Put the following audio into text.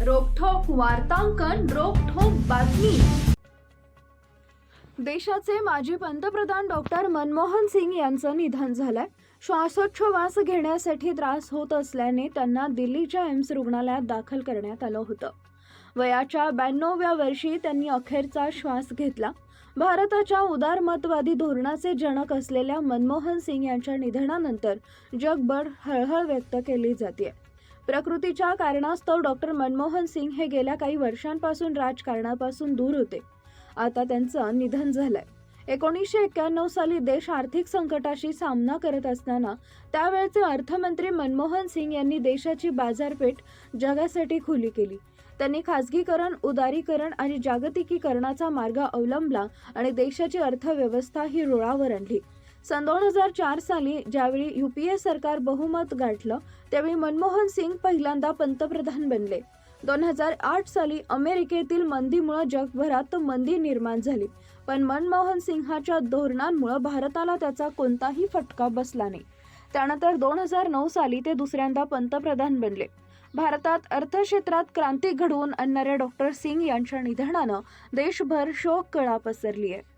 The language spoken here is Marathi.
वार्तांकन रोखोक बातमी. देशाचे माजी पंतप्रधान डॉक्टर मनमोहन सिंग यांचं निधन झालंय. श्वासोच्छवास घेण्यासाठी त्रास होत असल्याने त्यांना दिल्लीच्या एम्स रुग्णालयात दाखल करण्यात आलं होतं. वयाच्या ब्याण्णव्या वर्षी त्यांनी अखेरचा श्वास घेतला. भारताच्या उदारमतवादी धोरणाचे जनक असलेल्या मनमोहन सिंग यांच्या निधनानंतर जगभर हळहळ व्यक्त केली जाते प्रकृतीच्या कारणास्तव डॉक्टर मनमोहन सिंग हे गेल्या काही वर्षांपासून राजकारणापासून दूर होते. आता त्यांचं निधन झालंय. एकोणीसशे एक्क्याण्णव साली देश आर्थिक संकटाशी सामना करत असताना त्यावेळचे अर्थमंत्री मनमोहन सिंग यांनी देशाची बाजारपेठ जगासाठी खुली केली. त्यांनी खासगीकरण उदारीकरण आणि जागतिकीकरणाचा मार्ग अवलंबला आणि देशाची अर्थव्यवस्था ही रुळावर आणली. सन दोन हजार चार साली ज्यावेळी युपीए सरकार बहुमत गाठलं त्यावेळी मनमोहन सिंग पहिल्यांदा पंतप्रधान बनले. दोन हजार आठ साली अमेरिकेतील मंदीमुळे जगभरात मंदी निर्माण झाली. पण मनमोहन सिंहाच्या धोरणांमुळे भारताला त्याचा कोणताही फटका बसला नाही. त्यानंतर दोन हजार नऊ साली ते दुसऱ्यांदा पंतप्रधान बनले. भारतात अर्थक्षेत्रात क्रांती घडवून आणणाऱ्या डॉक्टर सिंग यांच्या निधनानं देशभर शोक कळा पसरली आहे